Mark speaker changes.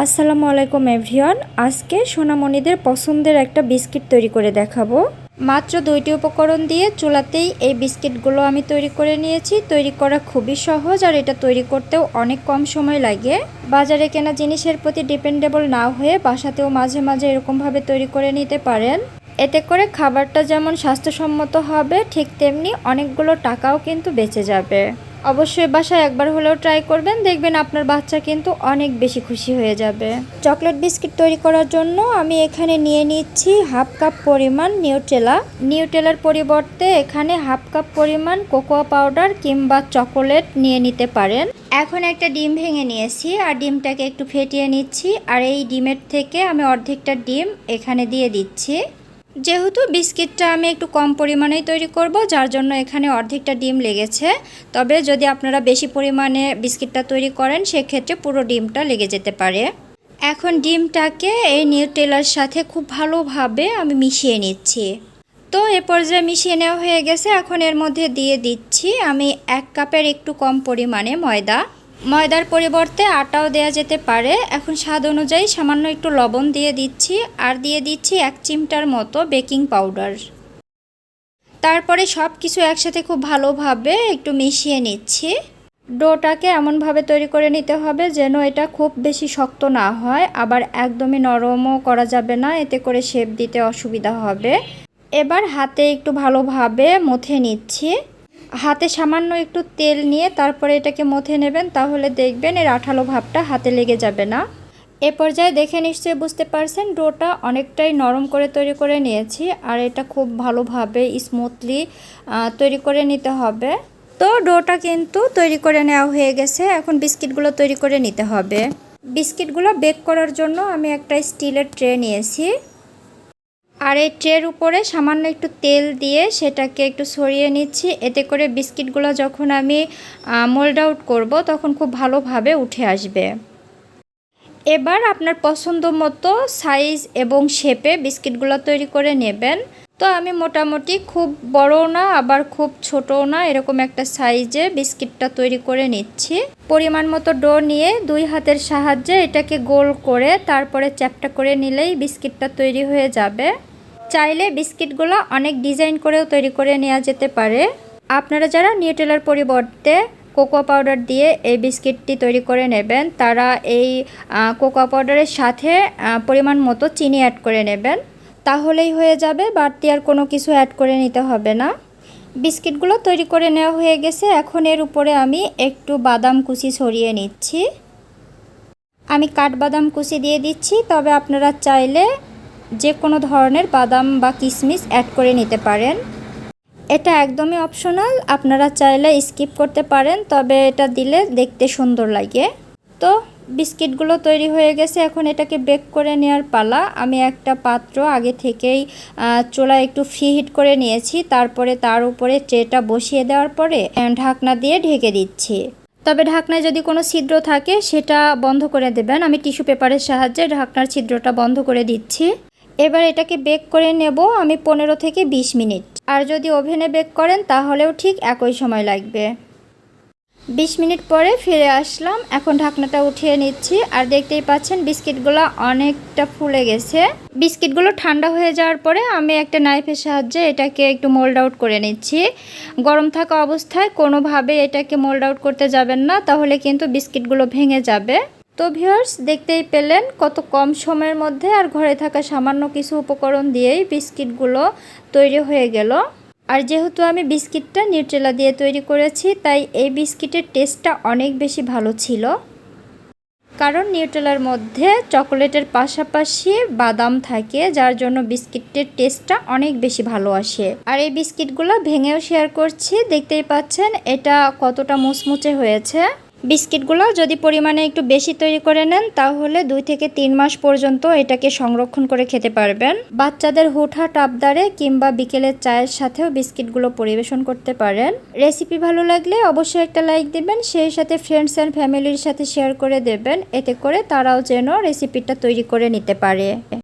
Speaker 1: আসসালামু আলাইকুম এভরিওয়ান। আজকে সোনামণিদের পছন্দের একটা বিস্কিট তৈরি করে দেখাবো। মাত্র দুইটি উপকরণ দিয়ে চুলাতেই এই বিস্কিটগুলো আমি তৈরি করে নিয়েছি। তৈরি করা খুবই সহজ আর এটা তৈরি করতেও অনেক কম সময় লাগে। বাজারে কেনা জিনিসের প্রতি ডিপেন্ডেবল না হয়ে বাসাতেও মাঝে মাঝে এরকমভাবে তৈরি করে নিতে পারেন। এতে করে খাবারটা যেমন স্বাস্থ্যসম্মত হবে, ঠিক তেমনি অনেকগুলো টাকাও কিন্তু বেঁচে যাবে। অবশ্যই বাসায় একবার হলেও ট্রাই করবেন, দেখবেন আপনার বাচ্চা কিন্তু অনেক বেশি খুশি হয়ে যাবে। চকলেট বিস্কিট তৈরি করার জন্য আমি এখানে নিয়ে নিচ্ছি হাফ কাপ পরিমাণ নিউটেলা নিউটেলার পরিবর্তে এখানে হাফ কাপ পরিমাণ কোকোয়া পাউডার কিংবা চকোলেট নিয়ে নিতে পারেন। এখন একটা ডিম ভেঙে নিয়েছি, আর ডিমটাকে একটু ফেটিয়ে নিচ্ছি, আর এই ডিমের থেকে আমি অর্ধেকটা ডিম এখানে দিয়ে দিচ্ছি। যেহেতু বিস্কিটটা আমি একটু কম পরিমাণেই তৈরি করব, যার জন্য এখানে অর্ধেকটা ডিম লেগেছে। তবে যদি আপনারা বেশি পরিমাণে বিস্কিটটা তৈরি করেন, সেক্ষেত্রে পুরো ডিমটা লেগে যেতে পারে। এখন ডিমটাকে এই নিউটেলার সাথে খুব ভালোভাবে আমি মিশিয়ে নিচ্ছি। তো এ পর্যায়ে মিশিয়ে নেওয়া হয়ে গেছে। এখন এর মধ্যে দিয়ে দিচ্ছি আমি এক কাপের একটু কম পরিমাণে ময়দা। ময়দার পরিবর্তে আটাও দেয়া যেতে পারে। এখন স্বাদ অনুযায়ী সামান্য একটু লবণ দিয়ে দিচ্ছি, আর দিয়ে দিচ্ছি এক চিমটার মতো বেকিং পাউডার। তারপরে সব কিছু একসাথে খুব ভালোভাবে একটু মিশিয়ে নিচ্ছি। ডোটাকে এমনভাবে তৈরি করে নিতে হবে যেন এটা খুব বেশি শক্ত না হয়, আবার একদমই নরমও করা যাবে না, এতে করে শেপ দিতে অসুবিধা হবে। এবার হাতে একটু ভালোভাবে মথে নিচ্ছি। হাতে সামান্য একটু তেল নিয়ে তারপরে এটাকে মথে নেবেন, তাহলে দেখবেন এর আঠালো ভাবটা হাতে লেগে যাবে না। এ পর্যায়ে দেখে নিশ্চয়ই বুঝতে পারছেন, ডোটা অনেকটাই নরম করে তৈরি করে নিয়েছি আর এটা খুব ভালোভাবে স্মুথলি তৈরি করে নিতে হবে। তো ডোটা কিন্তু তৈরি করে নেওয়া হয়ে গেছে, এখন বিস্কিটগুলো তৈরি করে নিতে হবে। বিস্কিটগুলো বেক করার জন্য আমি একটা স্টিলের ট্রে নিয়েছি। আর এই ট্রের উপরে সামান্য একটু তেল দিয়ে সেটাকে একটু সরিয়ে নিচ্ছি। এতে করে বিস্কিটগুলো যখন আমি মোল্ড আউট করব তখন খুব ভালোভাবে উঠে আসবে। এবার আপনার পছন্দ মতো সাইজ এবং শেপে বিস্কিটগুলো তৈরি করে নেবেন। তো আমি মোটামুটি খুব বড় না, আবার খুব ছোটও না, এরকম একটা সাইজে বিস্কিটটা তৈরি করে নিচ্ছি। পরিমাণ মতো ডো নিয়ে দুই হাতের সাহায্যে এটাকে গোল করে তারপরে চ্যাপটা করে নিলেই বিস্কিটটা তৈরি হয়ে যাবে। চাইলে বিস্কিটগুলো অনেক ডিজাইন করেও তৈরি করে নেওয়া যেতে পারে। আপনারা যারা নিউটেলার পরিবর্তে কোকো পাউডার দিয়ে এই বিস্কিটটি তৈরি করে নেবেন, তারা এই কোকো পাউডারের সাথে পরিমাণ মতো চিনি অ্যাড করে নেবেন। তাহলেই হয়ে যাবে, বাড়তি আর কোনো কিছু অ্যাড করে নিতে হবে না। বিস্কিটগুলো তৈরি করে নেওয়া হয়ে গেছে, এখন এর উপরে আমি একটু বাদাম কুচি ছড়িয়ে নিচ্ছি। আমি কাঠবাদাম কুচি দিয়ে দিচ্ছি, তবে আপনারা চাইলে যে কোনো ধরনের বাদাম বা কিশমিশ অ্যাড করে নিতে পারেন। এটা একদমই অপশনাল আপনারা চাইলে স্কিপ করতে পারেন, তবে এটা দিলে দেখতে সুন্দর লাগে। তো, বিস্কিটগুলো তৈরি হয়ে গেছে, এখন এটাকে বেক করে নেওয়ার পালা। আমি একটা পাত্র আগে থেকেই চোলা একটু ফ্রি হিট করে নিয়েছি, তারপরে তার উপরে ট্রেটা বসিয়ে দেওয়ার পরে ঢাকনা দিয়ে ঢেকে দিচ্ছি। তবে ঢাকনায় যদি কোনো ছিদ্র থাকে, সেটা বন্ধ করে দেবেন। আমি টিস্যু পেপারের সাহায্যে ঢাকনার ছিদ্রটা বন্ধ করে দিচ্ছি। এবার এটাকে বেক করে নেব আমি পনেরো থেকে ২০ মিনিট। আর যদি ওভেনে বেক করেন তাহলেও ঠিক একই সময় লাগবে। ২০ মিনিট পরে ফিরে আসলাম, এখন ঢাকনাটা উঠিয়ে নিচ্ছি। আর দেখতেই পাচ্ছেন বিস্কিটগুলো অনেকটা ফুলে গেছে। বিস্কিটগুলো ঠান্ডা হয়ে যাওয়ার পরে আমি একটা নাইফের সাহায্যে এটাকে একটু মোল্ড আউট করে নিচ্ছি। গরম থাকা অবস্থায় কোনোভাবে এটাকে মোল্ড আউট করতে যাবেন না, তাহলে কিন্তু বিস্কিটগুলো ভেঙে যাবে। তো ভিউয়ার্স দেখতেই পেলেন কত কম সময়ের মধ্যে আর ঘরে থাকা সামান্য কিছু উপকরণ দিয়েই বিস্কিটগুলো তৈরি হয়ে গেল। আর যেহেতু আমি বিস্কিটটা নিউট্রেলা দিয়ে তৈরি করেছি, তাই এই বিস্কিটের টেস্টটা অনেক বেশি ভালো ছিল। কারণ নিউট্রেলার মধ্যে চকোলেটের পাশাপাশি বাদাম থাকে, যার জন্য বিস্কিটের টেস্টটা অনেক বেশি ভালো আসে। আর এই বিস্কিটগুলো ভেঙেও শেয়ার করছি, দেখতেই পাচ্ছেন এটা কতটা মুচমুচে হয়েছে। বিস্কিটগুলো যদি পরিমাণে একটু বেশি তৈরি করে নেন, তাহলে দুই থেকে তিন মাস পর্যন্ত এটাকে সংরক্ষণ করে খেতে পারবেন। বাচ্চাদের হুটহাট আবদারে কিংবা বিকেলের চায়ের সাথেও বিস্কিটগুলো পরিবেশন করতে পারেন। রেসিপি ভালো লাগলে অবশ্যই একটা লাইক দিবেন, সেই সাথে ফ্রেন্ডস অ্যান্ড ফ্যামিলির সাথে শেয়ার করে দেবেন। এতে করে তারাও যেন রেসিপিটা তৈরি করে নিতে পারে।